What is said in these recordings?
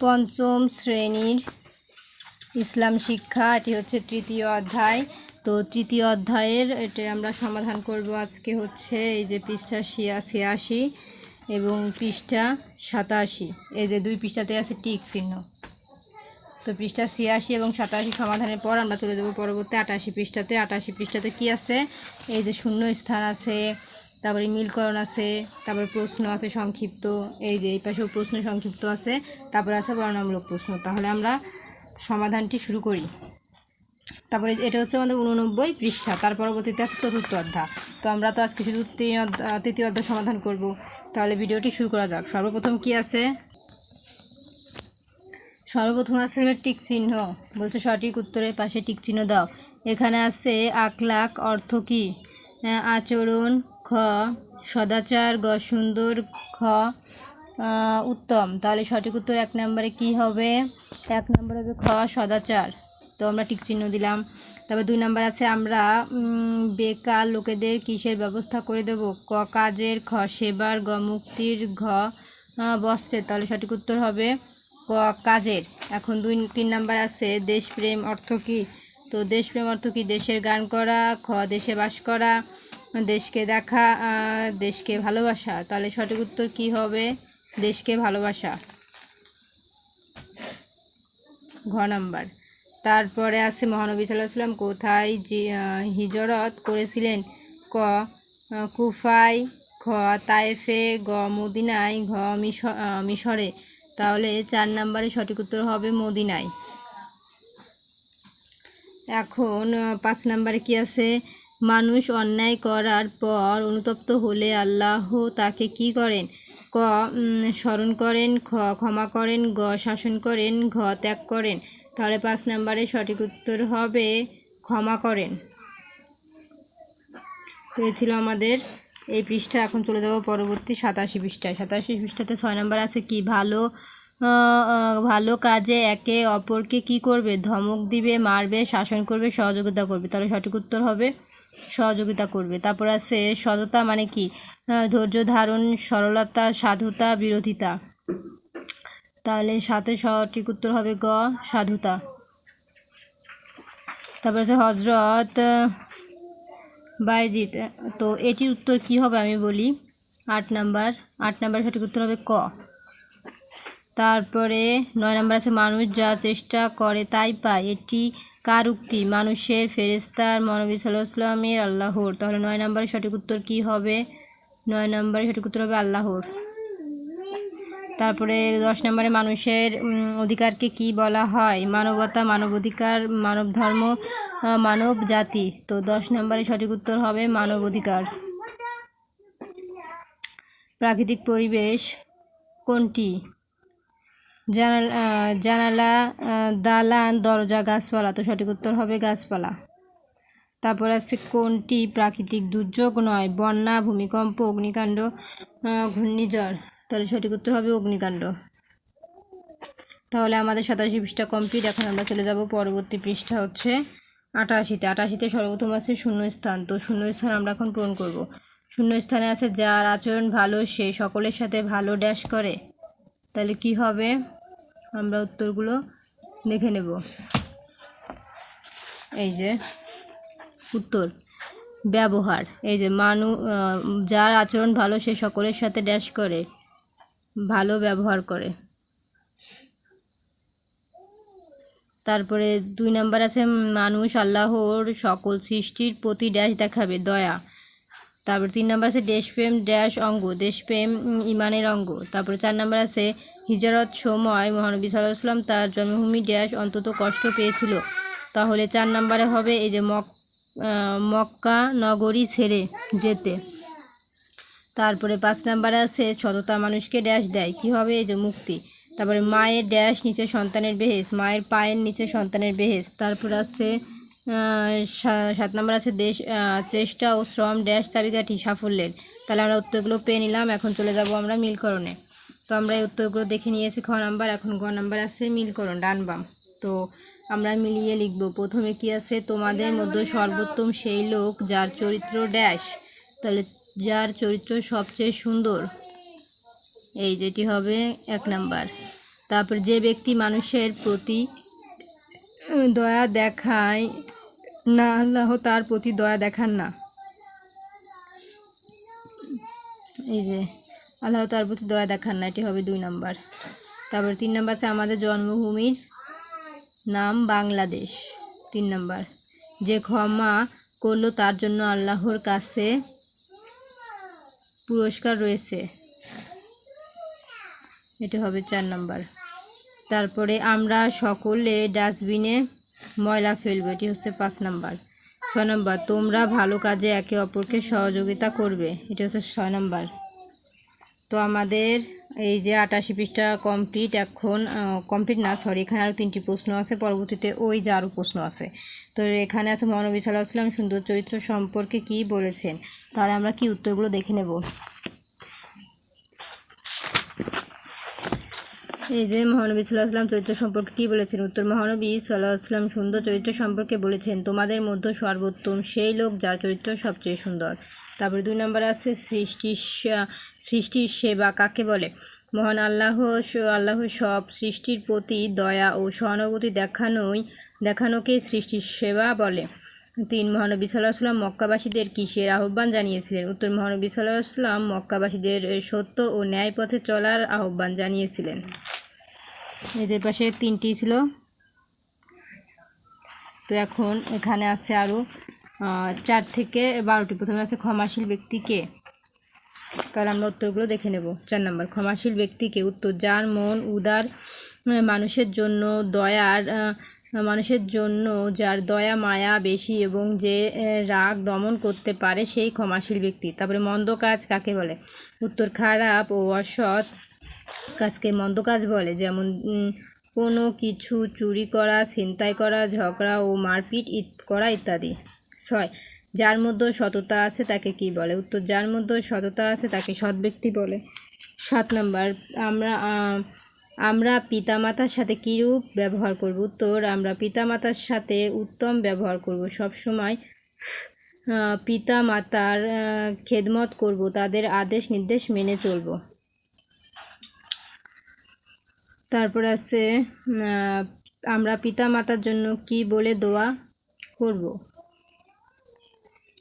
পঞ্চম শ্রেণির ইসলাম শিক্ষা, এটি হচ্ছে তৃতীয় অধ্যায়। তো তৃতীয় অধ্যায়ের এটা আমরা সমাধান করব। আজকে হচ্ছে এই যে পৃষ্ঠা ছিয়া- ছিয়াশি এবং পৃষ্ঠা সাতাশি। এই যে দুই পৃষ্ঠাতে আছে টিক চিহ্ন। তো পৃষ্ঠা ছিয়াশি এবং সাতাশি সমাধানের পর আমরা চলে যাব পরবর্তী আটাশি পৃষ্ঠাতে। আটাশি পৃষ্ঠাতে কি আছে? এই যে শূন্য স্থান আছে। তারপরে মিলকরণ আছে, তারপরে প্রশ্ন আছে সংক্ষিপ্ত, এই যে এই পাশেও প্রশ্ন সংক্ষিপ্ত আছে, তারপরে আছে বর্ণনামূলক প্রশ্ন। তাহলে আমরা সমাধানটি শুরু করি। তারপরে এটা হচ্ছে আমাদের উননব্বই পৃষ্ঠা, তার পরবর্তীতে আছে চতুর্থ অধ্যায়। তো আমরা তো আজকে শুধু তৃতীয় অধ্যায় সমাধান করব। তাহলে ভিডিওটি শুরু করা যাক। সর্বপ্রথম কি আছে? সর্বপ্রথম আছে টিক চিহ্ন। বলছে সঠিক উত্তরের পাশে টিক চিহ্ন দাও। এখানে আছে আকলাক অর্থ কি? আচরণ খ, সদাচার, গ, সুন্দর, খ উত্তম। তাহলে সঠিক উত্তর এক নম্বরে কি হবে? এক নম্বরে হবে খ, সদাচার। তো আমরা টিক চিহ্ন দিলাম। তারপর দুই নম্বর আছে আমরা বেকার লোকেদের কিসের ব্যবস্থা করে দেব? ক, কাজের, খ, সেবার, গ, মুক্তির, ঘ বস্ত্রের। তাহলে সঠিক উত্তর হবে ক, কাজের। এখন দুই, তিন নাম্বার আছে দেশপ্রেম অর্থ কী? তো দেশপ্রেম অর্থ কি? দেশের গান করা, খ, দেশে বাস করা দেশকে দেখা দেশকে ভালোবাসা। তাহলে সঠিক উত্তর কি হবে? দেশকে ভালোবাসা। ঘ নাম্বার। তারপরে আছে মহানবী সাল্লাহ কোথায়? হিজরত করেছিলেন। ক কুফায় খ তায়েফে গ মদিনায়, ঘ মিশরে। তাহলে চার নম্বরে সঠিক উত্তর হবে মদিনায়। এখন পাঁচ নম্বরে কি আছে? মানুষ অন্যায় করার পর অনুতপ্ত হলে আল্লাহ তাকে কি করেন? ক স্মরণ করেন, খ, ক্ষমা করেন, গ, শাসন করেন, ঘ, ত্যাগ করেন। তাহলে পাঁচ নম্বরে সঠিক উত্তর হবে ক্ষমা করেন। ছিল আমাদের এই পৃষ্ঠা। এখন চলে যাব পরবর্তী সাতাশি পৃষ্ঠায়। সাতাশি পৃষ্ঠাতে ছয় নম্বর আছে, কি ভালো ভালো কাজে একে অপরকে কি করবে? ধমক দিবে, মারবে, শাসন করবে, সহযোগিতা করবে। তাহলে সঠিক উত্তর হবে সহযোগিতা করবে। তারপর আছে সততা মানে কি? ধৈর্য ধারণ, সরলতা, সাধুতা, বিরোধিতা। তাহলে সাথে সঠিক উত্তর হবে গ, সাধুতা। তারপর আছে হজরত বাইজিৎ তো এটির উত্তর কি হবে আমি বলি? আট নাম্বার। আট নাম্বার সঠিক উত্তর হবে ক। তারপরে নয় নাম্বার আছে, মানুষ যা চেষ্টা করে তাই পায়। এটি কার উক্তি? মানুষের ফেরেস্তার মনবী সাল্লামের আল্লাহর। তাহলে নয় নাম্বারে সঠিক উত্তর কী হবে? নয় নাম্বারে সঠিক উত্তর হবে আল্লাহর। তারপরে দশ নম্বরে, মানুষের অধিকারকে কি বলা হয়? মানবতা, মানবাধিকার মানব ধর্ম মানব জাতি তো দশ নম্বরে সঠিক উত্তর হবে মানব অধিকার প্রাকৃতিক পরিবেশ কোনটি? জানালা জানালা দালান, দরজা, গাছপালা। তো সঠিক উত্তর হবে গাছপালা। তারপর আছে কোনটি? প্রাকৃতিক দুর্যোগ নয়, বন্যা, ভূমিকম্প, অগ্নিকাণ্ড ঘূর্ণিঝড়। তাহলে সঠিক উত্তর হবে অগ্নিকাণ্ড। তাহলে আমাদের সাতাশি পৃষ্ঠা কমপ্লিট। এখন আমরা চলে যাব পরবর্তী পৃষ্ঠা হচ্ছে আটাশিতে। আটাশিতে সর্বপ্রথম আছে শূন্যস্থান। তো শূন্যস্থান আমরা এখন পূরণ করব। শূন্য স্থানে আছে যার আচরণ ভালো, সে সকলের সাথে ভালো ড্যাশ করে। তাহলে কি হবে? আমরা উত্তরগুলো দেখে নেব। এই যে, উত্তর, ব্যবহার। এই যে, মানু যার আচরণ ভালো, সে সকলের সাথে ড্যাশ করে, ভালো ব্যবহার করে। তারপরে দুই নাম্বার আছে, মানুষ আল্লাহর সকল সৃষ্টির প্রতি ড্যাশ দেখাবে, দয়া। তারপর তিন নাম্বার আছে দেশপ্রেম, ড্যাশ অঙ্গ, দেশপ্রেম ইমানের অঙ্গ। তারপরে চার নাম্বার আছে হিজরত, সময়, মহানবী সাল্লাম তার জন্মভূমি ড্যাশ অন্তত কষ্ট পেয়েছিল। তাহলে চার নাম্বারে হবে এই যে মক মক্কা নগরী ছেড়ে যেতে। তারপরে পাঁচ নাম্বারে আছে সততা মানুষকে ড্যাশ দেয়। কি হবে? এই যে মুক্তি। তারপরে মায়ের ড্যাশ নিচে সন্তানের বেহেস মায়ের পায়ের নিচে সন্তানের বেহেস তারপর আছে সাত নম্বর আছে দেশ চেষ্টা ও শ্রম ড্যাশ চাবিকাঠি সাফল্যের। তাহলে আমরা উত্তরগুলো পেয়ে নিলাম, এখন চলে যাব আমরা মিলকরণে। তো আমরা এই উত্তরগুলো দেখে নিয়েছি, খ নাম্বার, এখন গ নাম্বার আছে মিলকরণ, ডান বাম। তো আমরা মিলিয়ে লিখব, প্রথমে কি আছে? তোমাদের মধ্যে সর্বোত্তম সেই লোক যার চরিত্র ড্যাশ। তাহলে যার চরিত্র সবচেয়ে সুন্দর? এই যেটি হবে এক নাম্বার। তারপর যে ব্যক্তি মানুষের প্রতি দয়া দেখায় না, আল্লাহ তার প্রতি দয়া দেখান না। এই যে, আল্লাহ তার প্রতি দয়া দেখান না, এটি হবে দুই নাম্বার। তারপর তিন নাম্বার আছে আমাদের জন্মভূমির নাম বাংলাদেশ। তিন নাম্বার, যে ক্ষমা করল তার জন্য আল্লাহর কাছে পুরস্কার রয়েছে। এটা হবে চার নাম্বার। তারপরে আমরা সকলে ডাস্টবিনে ময়লা ফেলব, এটি হচ্ছে পাঁচ নাম্বার। ছয় নম্বর, তোমরা ভালো কাজে একে অপরকে সহযোগিতা করবে, এটা হচ্ছে ছয় নম্বর। তো আমাদের এই যে আটাশি পৃষ্ঠা কমপ্লিট এখন কমপ্লিট না সরি এখানে আরও তিনটি প্রশ্ন আছে, পরবর্তীতে ওই যে আরও প্রশ্ন আছে। তো এখানে আছে মহানবী সাল্লাহ সুন্দর চরিত্র সম্পর্কে কি বলেছেন, তাহলে আমরা কি উত্তরগুলো দেখে নেব? এই যে মহানবী সাল্লাহ আসলাম চরিত্র সম্পর্কে কী বলেছেন? উত্তর, মহানবী সাল্লাহ আসলাম সুন্দর চরিত্র সম্পর্কে বলেছেন, তোমাদের মধ্যে সর্বোত্তম সেই লোক যার চরিত্র সবচেয়ে সুন্দর। তারপরে দুই নম্বর আছে, সৃষ্টি সৃষ্টির সেবা কাকে বলে? মহান আল্লাহ আল্লাহ সব সৃষ্টির প্রতি দয়া ও সহানুভূতি দেখানোই দেখানোকে সৃষ্টির সেবা বলে। তিন মহানবী সাল্লাহ আসলাম মক্কাবাসীদের কিসের আহ্বান জানিয়েছিলেন? উত্তর মহানবী সাল্লাহ আসলাম মক্কাবাসীদের সত্য ও ন্যায় পথে চলার আহ্বান জানিয়েছিলেন। এদের পাশে তিনটি ছিল। তো এখন এখানে আছে আরও চার থেকে বারোটি। প্রথমে আছে ক্ষমাশীল ব্যক্তিকে কারণ আমরা উত্তরগুলো দেখে নেব। চার নম্বর, ক্ষমাশীল ব্যক্তিকে উত্তর, যার মন উদার মানুষের জন্য দয়ার মানুষের জন্য যার দয়া, মায়া বেশি এবং যে রাগ দমন করতে পারে সেই ক্ষমাশীল ব্যক্তি। তারপরে মন্দ কাজ কাকে বলে? উত্তর খারাপ ও অসৎ কাজকে মন্দ কাজ বলে। যেমন কোনো কিছু চুরি করা, ছিনতাই করা, ঝগড়া ও মারপিট করা ইত্যাদি। ছয়, যার মধ্যে সততা আছে তাকে কি বলে? উত্তর, যার মধ্যে সততা আছে তাকে সৎ ব্যক্তি বলে। সাত নাম্বার, আমরা আমরা পিতামাতার সাথে কীরূপ ব্যবহার করব? উত্তর, আমরা পিতামাতার সাথে উত্তম ব্যবহার করব। সব সময় পিতা মাতার খেদমত করব, তাদের আদেশ নির্দেশ মেনে চলবো। তারপর আছে আমরা পিতা মাতার জন্য কি বলে দোয়া করব?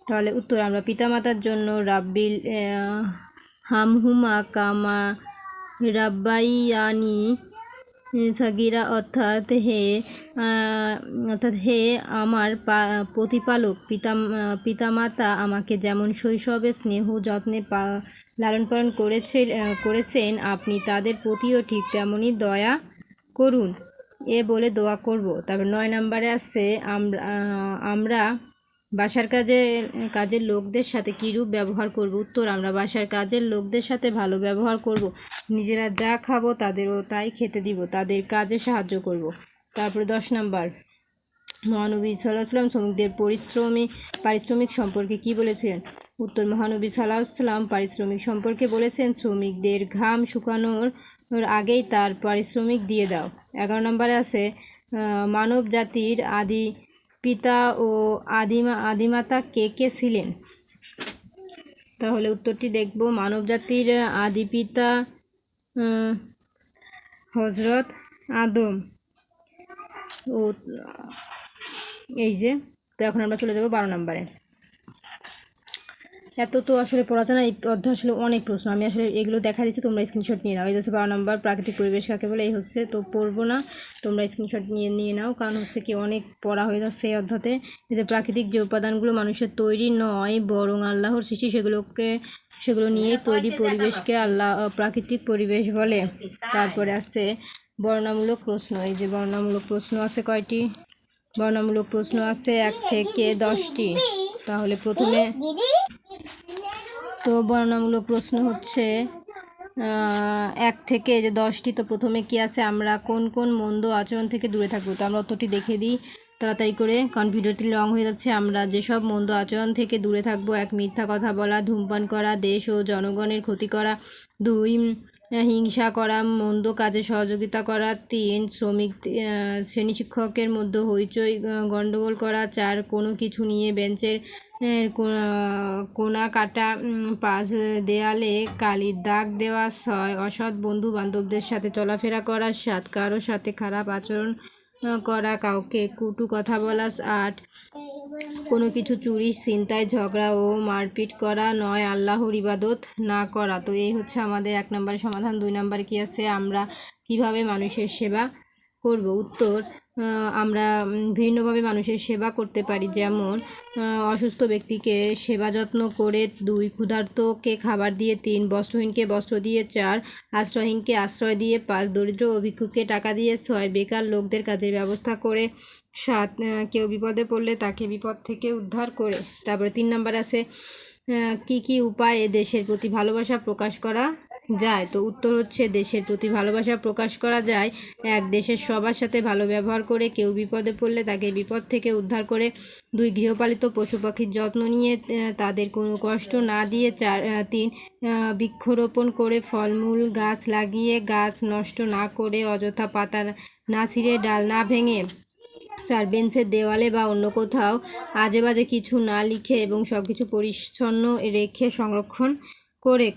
তাহলে উত্তর, আমরা পিতা মাতার জন্য রাব্বিল হামহুমা কামা রাব্বাইয়ানি সাগিরা, অর্থাৎ হে অর্থাৎ হে আমার প্রতিপালক, পিতা, পিতামাতা আমাকে যেমন শৈশবে স্নেহ যত্নে লালন পালন করেছে, করেছেন, আপনি তাদের প্রতিও ঠিক তেমনই দয়া করুন। এ বলে দোয়া করব। তারপর নয় নম্বরে আছে, আমরা আমরা বাসার কাজে, কাজের লোকদের সাথে কীরূপ ব্যবহার করব? উত্তর, আমরা বাসার কাজের লোকদের সাথে ভালো ব্যবহার করব। নিজেরা যা খাব তাদেরও তাই খেতে দিব, তাদের কাজে সাহায্য করব। তারপরে দশ নাম্বার। মহানবী সাল্লাহ সাল্লাম শ্রমিকদের পরিশ্রমিক পারিশ্রমিক সম্পর্কে কি বলেছিলেন? উত্তর, মহানবী সাল্লাহ সাল্লাম পারিশ্রমিক সম্পর্কে বলেছেন, শ্রমিকদের ঘাম শুকানোর আগেই তার পারিশ্রমিক দিয়ে দাও। এগারো নম্বরে আছে মানব জাতির আদি পিতা ও আদিমা, আদিমাতা কে কে ছিলেন? তাহলে উত্তরটি দেখব। মানব জাতির আদি পিতা হজরত আদম। ও, এই যে, তো এখন আমরা চলে যাব বারো নম্বরে। এত তো আসলে পড়াশোনা এই অধ্যায় আসলে অনেক প্রশ্ন। আমি আসলে এগুলো দেখা দিচ্ছি, তোমরা স্ক্রিনশট নিয়ে নাও। এই হচ্ছে বারো নম্বর, প্রাকৃতিক পরিবেশ কাকে বলে? এই হচ্ছে, তো পড়ব না, তোমরা স্ক্রিনশট নিয়ে নিয়ে নাও। কারণ হচ্ছে কি, অনেক পড়া হয়ে যাচ্ছে এই অধ্যাতে। যে প্রাকৃতিক যে উপাদানগুলো মানুষের তৈরি নয়, বরং আল্লাহর সৃষ্টি, সেগুলোকে, সেগুলো নিয়ে তৈরি পরিবেশকে আল্লাহ প্রাকৃতিক পরিবেশ বলে। তারপরে আছে বর্ণামূলক প্রশ্ন। এই যে বর্ণামূলক প্রশ্ন আছে কয়টি? বর্ণামূলক প্রশ্ন আছে এক থেকে দশটি। তাহলে প্রথমে তো বর্ণনামূলক প্রশ্ন হচ্ছে এক থেকে যে দশটি তো প্রথমে কি আছে? আমরা কোন কোন মন্দ আচরণ থেকে দূরে থাকব? তো আমরা অতটি দেখে দিই তাড়াতাড়ি করে, কারণ ভিডিওটি লং হয়ে যাচ্ছে। আমরা যেসব মন্দ আচরণ থেকে দূরে থাকব, এক মিথ্যা কথা বলা, ধূমপান করা, দেশ ও জনগণের ক্ষতি করা, দুই, হিংসা করা, মন্দ কাজে সহযোগিতা করা, তিন, শ্রমিক শ্রেণি শিক্ষকের মধ্যে হইচই গণ্ডগোল করা, চার, কোনো কিছু নিয়ে বেঞ্চের কোনা- কোনা কাটা পাশ দেয়ালে কালির দাগ দেওয়া, ছয় অসৎ বন্ধু বান্ধবদের সাথে চলাফেরা করা, সাত কারোর সাথে খারাপ আচরণ করা, কাউকে কুটু কথা বলা, আট, কোনো কিছু চুরি চিন্তায় ঝগড়া ও মারপিট করা, নয়, আল্লাহর ইবাদত না করা। তো এই হচ্ছে আমাদের এক নম্বরের সমাধান। দুই নম্বর কি আছে? আমরা কীভাবে মানুষের সেবা করব? উত্তর আমরা ভিন্নভাবে মানুষের সেবা করতে পারি। যেমন অসুস্থ ব্যক্তিকে সেবা যত্ন করে দুই ক্ষুধার্তকে খাবার দিয়ে, তিন বস্ত্রহীনকে বস্ত্র দিয়ে, চার আশ্রয়হীনকে আশ্রয় দিয়ে, পাঁচ দরিদ্র ও ভিক্ষুককে টাকা দিয়ে, ছয় বেকার লোকদের কাজের ব্যবস্থা করে, সাত কেউ বিপদে পড়লে তাকে বিপদ থেকে উদ্ধার করে। তারপরে তিন নম্বর আছে কি কি উপায়ে দেশের প্রতি ভালোবাসা প্রকাশ করা? যায়। তো উত্তর হচ্ছে দেশের প্রতি ভালোবাসা প্রকাশ করা যায়। এক, দেশের সবার সাথে ভালো ব্যবহার করে কেউ বিপদে পড়লে তাকে বিপদ থেকে উদ্ধার করে দুই, গৃহপালিত পশু পাখির যত্ন নিয়ে তাদের কোনো কষ্ট না দিয়ে, চার তিন বৃক্ষরোপণ করে ফলমূল, গাছ লাগিয়ে, গাছ নষ্ট না করে অযথা পাতা না ছিঁড়ে, ডাল না ভেঙে, চার, বেঞ্চের দেওয়ালে বা অন্য কোথাও আজে বাজে কিছু না লিখে এবং সব কিছু পরিচ্ছন্ন রেখে সংরক্ষণ করে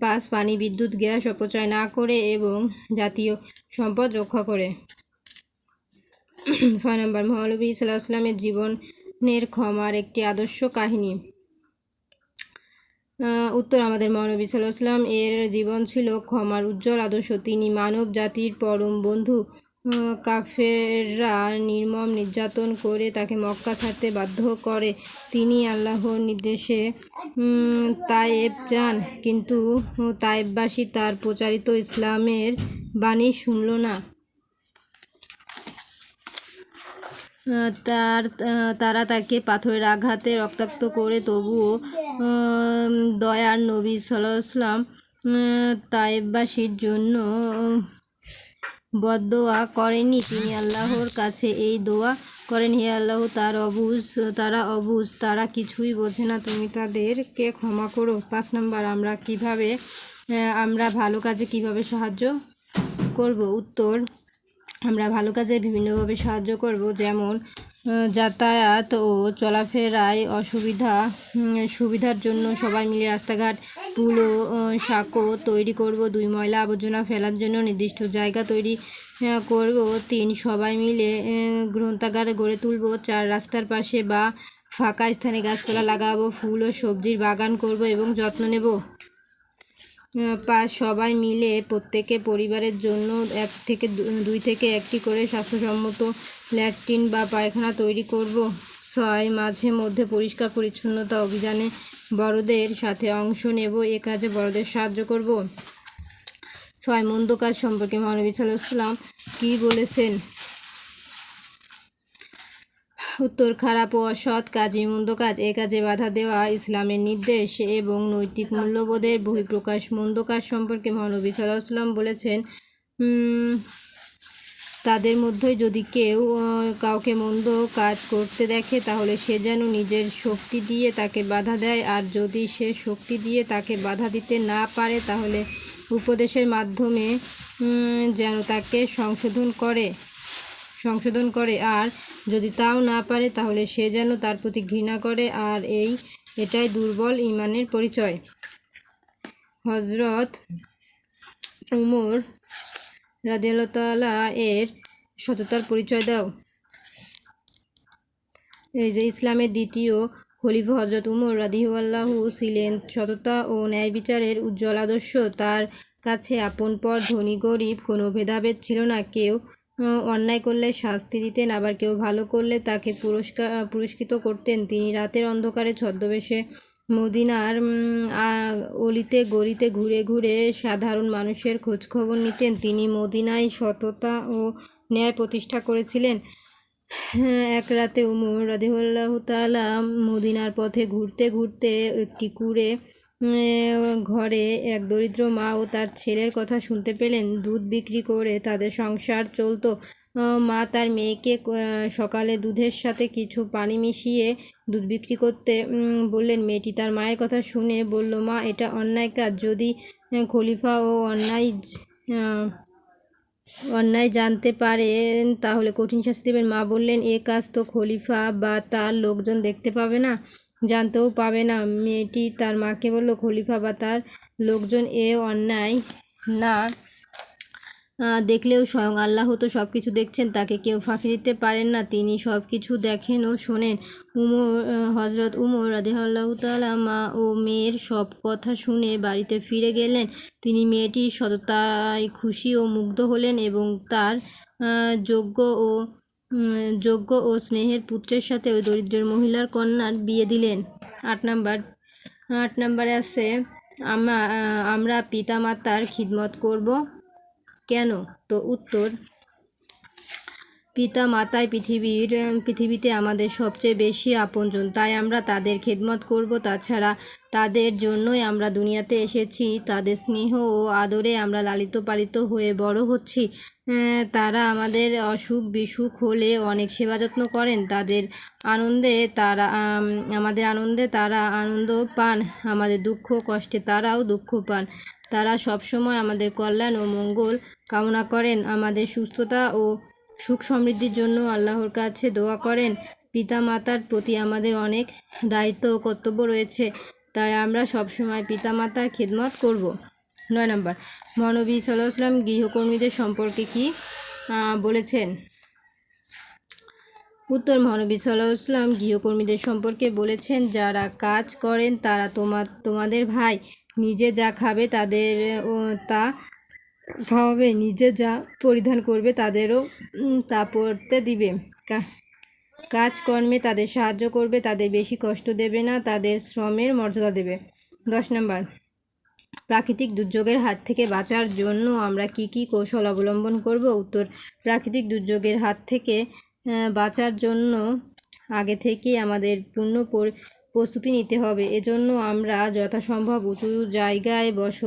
পাস, পানি, বিদ্যুৎ, গ্যাস অপচয় না করে এবং জাতীয় সম্পদ রক্ষা করে। ছয় নম্বর, মহানবী সাল্লাহ আসলামের জীবনের ক্ষমার একটি আদর্শ কাহিনী। উত্তর, আমাদের মহানবী সাল্লাহ আসলাম এর জীবন ছিল ক্ষমার উজ্জ্বল আদর্শ। তিনি মানব জাতির পরম বন্ধু কাফেররা নির্মম নির্যাতন করে তাকে মক্কা ছাড়তে বাধ্য করে। তিনি আল্লাহর নির্দেশে তায়েব যান কিন্তু তায়েববাসী তার প্রচারিত ইসলামের বাণী শুনল না। তার তারা তাকে পাথরের আঘাতে রক্তাক্ত করে তবুও দয়ার নবী সাল্লাম তায়েববাসীর জন্য উম, বদদোয়া করেননি। তিনি আল্লাহর কাছে এই দোয়া করেন, হে আল্লাহ, তার অবুজ তারা অবুজ তারা কিছুই বোঝে না। তুমি তাদেরকে ক্ষমা করো। পাঁচ নম্বর, আমরা কীভাবে আমরা ভালো কাজে কীভাবে সাহায্য করব? উত্তর, আমরা ভালো কাজে বিভিন্নভাবে সাহায্য করব। যেমন যাতায়াত ও চলাফেরায় অসুবিধা সুবিধার জন্য সবাই মিলে রাস্তাঘাট, পুল সাঁকো তৈরি করব। দুই ময়লা আবর্জনা ফেলার জন্য নির্দিষ্ট জায়গা তৈরি করব। তিন সবাই মিলে গ্রন্থাগার গড়ে তুলব। চার রাস্তার পাশে বা ফাঁকা স্থানে গাছপালা লাগাবো, ফুল ও সবজির বাগান করব এবং যত্ন নেব। পাঁচ সবাই মিলে প্রত্যেকে পরিবারের জন্য এক থেকে দুই থেকে একটি করে স্বাস্থ্যসম্মত ল্যাট্রিন বা পায়খানা তৈরি করব। ছয়, মাঝে মধ্যে পরিষ্কার পরিচ্ছন্নতা অভিযানে বড়দের সাথে অংশ নেব। এ কাজে বড়দের সাহায্য করব। ছয় মন্দ কাজ সম্পর্কে মহানবী সাল্লাম কী বলেছেন? উত্তর, খারাপ ও অসৎ কাজই মন্দ কাজ এ কাজে বাধা দেওয়া ইসলামের নির্দেশ এবং নৈতিক মূল্যবোধের বহিঃপ্রকাশ মন্দ কাজ সম্পর্কে মহানবী সাল্লাম বলেছেন তাদের মধ্যে যদি কেউ কাউকে মন্দ কাজ করতে দেখে, তাহলে সে যেন নিজের শক্তি দিয়ে তাকে বাধা দেয়। আর যদি সে শক্তি দিয়ে তাকে বাধা দিতে না পারে, তাহলে উপদেশের মাধ্যমে যেন তাকে সংশোধন করে সংশোধন করে। আর যদি তাও না পারে, তাহলে সে যেন তার প্রতি ঘৃণা করে। আর এই, এটাই দুর্বল ইমানের পরিচয়। হজরত উমর রাদিয়াল্লাহ এর সততার পরিচয় দাও। এই যে ইসলামের দ্বিতীয় খলিফা হজরত উমর রাদিহুয়াল্লাহু ছিলেন সততা ও ন্যায় বিচারের উজ্জ্বল আদর্শ। তার কাছে আপন পর ধনী, গরিব, কোনো ভেদাভেদ ছিল না। কেউ অন্যায় করলে শাস্তি দিতেন, আবার কেউ ভালো করলে তাকে পুরস্কার পুরস্কৃত করতেন। তিনি রাতের অন্ধকারে ছদ্মবেশে মদিনার অলিতে গলিতে ঘুরে ঘুরে সাধারণ মানুষের খোঁজখবর নিতেন। তিনি মদিনায় সততা ও ন্যায় প্রতিষ্ঠা করেছিলেন। এক রাতে উমর রাদিহুল্লাহ তাআলা মদিনার পথে ঘুরতে ঘুরতে একটি কুড়ে ঘরে এক দরিদ্র মা ও তার ছেলের কথা শুনতে পেলেন। দুধ বিক্রি করে তাদের সংসার চলতো। মা তার মেয়েকে সকালে দুধের সাথে কিছু পানি মিশিয়ে দুধ বিক্রি করতে বললেন, মেয়েটি তার মায়ের কথা শুনে বলল, মা, এটা অন্যায় কাজ। যদি খলিফা ও অন্যায় অন্যায় জানতে পারেন, তাহলে কঠিন শাস্তি দেবেন। মা বললেন, এ কাজ তো খলিফা বা তার লোকজন দেখতে পাবে না, জানতেও পাবে না। মেয়েটি তার মাকে বলল, খলিফা বা তার লোকজন এ অন্যায় না দেখলেও স্বয়ং আল্লাহ তো সব কিছু দেখছেন, তাকে কেউ ফাঁকি দিতে পারেন না। তিনি সব কিছু দেখেন ও শোনেন। উমর হজরত উমর রাদিহাল্লাহ তালা মা ও মেয়ের সব কথা শুনে বাড়িতে ফিরে গেলেন। তিনি মেয়েটির সততায় খুশি ও মুগ্ধ হলেন এবং তার যোগ্য ও যোগ্য ও স্নেহের পুত্রের সাথে ওই দরিদ্রের মহিলার কন্যার বিয়ে দিলেন। আট নাম্বার, আট নাম্বারে আছে আমরা আমরা পিতামাতার খিদমত করব। কেন? তো উত্তর পিতা মাতাই পৃথিবীর, পৃথিবীতে আমাদের সবচেয়ে বেশি আপনজন। তাই আমরা তাদের খেদমত করব। তাছাড়া তাদের জন্যই আমরা দুনিয়াতে এসেছি। তাদের স্নেহ ও আদরে আমরা লালিত পালিত হয়ে বড় হচ্ছি। তারা আমাদের অসুখ বিসুখ হলে অনেক সেবা যত্ন করেন। তাদের আনন্দে তারা আমাদের আনন্দে তারা আনন্দ পান। আমাদের দুঃখ কষ্টে তারাও দুঃখ পান। তারা সবসময় আমাদের কল্যাণ ও মঙ্গল কামনা করেন। আমাদের সুস্থতা ও সুখ সমৃদ্ধির জন্য আল্লাহর কাছে দোয়া করেন। পিতা মাতার প্রতি আমাদের অনেক দায়িত্ব ও কর্তব্য রয়েছে, তাই আমরা সবসময় পিতা মাতার খেদমত করব। নয় নম্বর, মহানবী সাল্লাহ গৃহকর্মীদের সম্পর্কে কি বলেছেন? উত্তর, মহানবী সাল্লাহ ইসলাম গৃহকর্মীদের সম্পর্কে বলেছেন, যারা কাজ করেন তারা তোমার তোমাদের ভাই। নিজে যা খাবে তাদের তা খাওয়াবে, নিজে যা পরিধান করবে তাদেরও তা পরতে দিবে। কাজকর্মে তাদের সাহায্য করবে, তাদের বেশি কষ্ট দেবে না, তাদের শ্রমের মর্যাদা দেবে। দশ নম্বর, প্রাকৃতিক দুর্যোগের হাত থেকে বাঁচার জন্য আমরা কি কি কৌশল অবলম্বন করব? উত্তর, প্রাকৃতিক দুর্যোগের হাত থেকে বাঁচার জন্য আগে থেকেই আমাদের পূর্ণ পরি- প্রস্তুতি নিতে হবে। এজন্য আমরা যথাসম্ভব উঁচু জায়গায় বস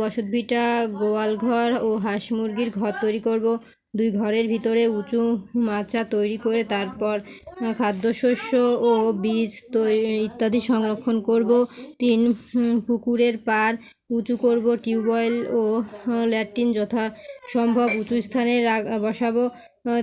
বসতভিটা, গোয়ালঘর ও হাঁস মুরগির ঘর তৈরি করব। দুই ঘরের ভিতরে উঁচু মাচা তৈরি করে তারপর খাদ্যশস্য ও বীজ ইত্যাদি সংরক্ষণ করব। তিন পুকুরের পার উঁচু করব, টিউবওয়েল ও ল্যাট্রিন যথা সম্ভব। উঁচু স্থানে বসাবো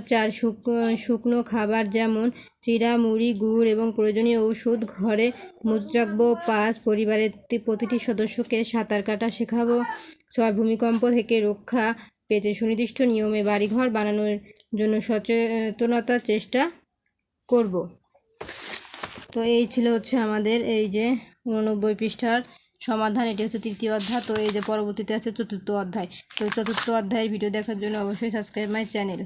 চার শুক- শুকনো খাবার যেমন চিড়া, মুড়ি, গুড় এবং প্রয়োজনীয় ওষুধ ঘরে মজুত রাখব, পাঁচ পরিবারের প্রতিটি সদস্যকে সাঁতার কাটা শেখাবো। ছয় ভূমিকম্প থেকে রক্ষা পেতে সুনির্দিষ্ট নিয়মে বাড়িঘর বানানোর জন্য সচেতনতার চেষ্টা করব। তো এই ছিল হচ্ছে আমাদের এই যে উননব্বই পৃষ্ঠার সমাধান, এটি হচ্ছে তৃতীয় অধ্যায়। তো এই যে পরবর্তীতে আছে চতুর্থ অধ্যায়। তো চতুর্থ অধ্যায়ের ভিডিও দেখার জন্য অবশ্যই সাবস্ক্রাইব মাই চ্যানেল